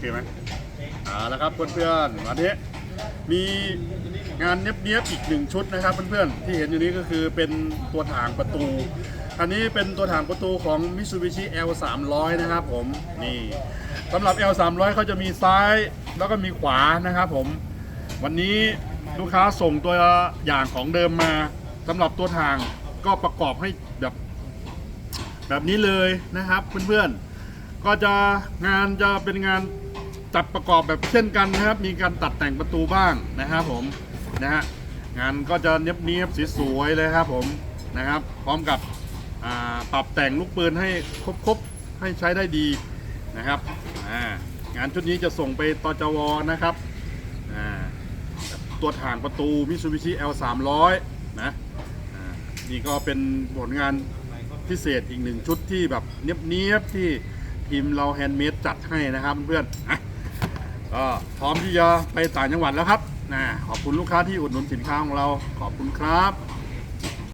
เคไหมเอาละครับเพื่อนๆวันนี้มีงานเนี้ยบๆอีกหนึ่งชุดนะครับเพื่อนๆที่เห็นอยู่นี้ก็คือเป็นตัวถางประตู อันนี้เป็นตัวถางประตูของ Mitsubishi L 300นะครับผมนี่สำหรับ L 300เขาจะมีซ้ายแล้วก็มีขวานะครับผมวันนี้ลูกค้าส่งตัวอย่างของเดิมมาสำหรับตัวทางก็ประกอบให้แบบแบบนี้เลยนะครับเพื่อนๆก็จะงานจะเป็นงาน จัดประกอบแบบเช่นกันนะครับ มีการตัดแต่งประตูบ้างนะครับผมนะฮะงานก็จะเนียบเนียบสวยๆเลยครับผมนะครับ พร้อมกับปรับแต่งลูกปืนให้ครบๆให้ใช้ได้ดีนะครับงานชุดนี้จะส่งไปตจวนะครับตัวถ่างประตู Mitsubishi L 300นะอ่านี่ก็เป็นผลงานพิเศษอีกหนึ่งชุดที่แบบเนียบๆที่ทีมเราแฮนด์เมดจัดให้นะครับเพื่อนๆอะ ก็พร้อมที่จะไปต่างจังหวัดแล้วครับนะขอบคุณลูกค้าที่อุดหนุนสินค้าของเราขอบคุณครับ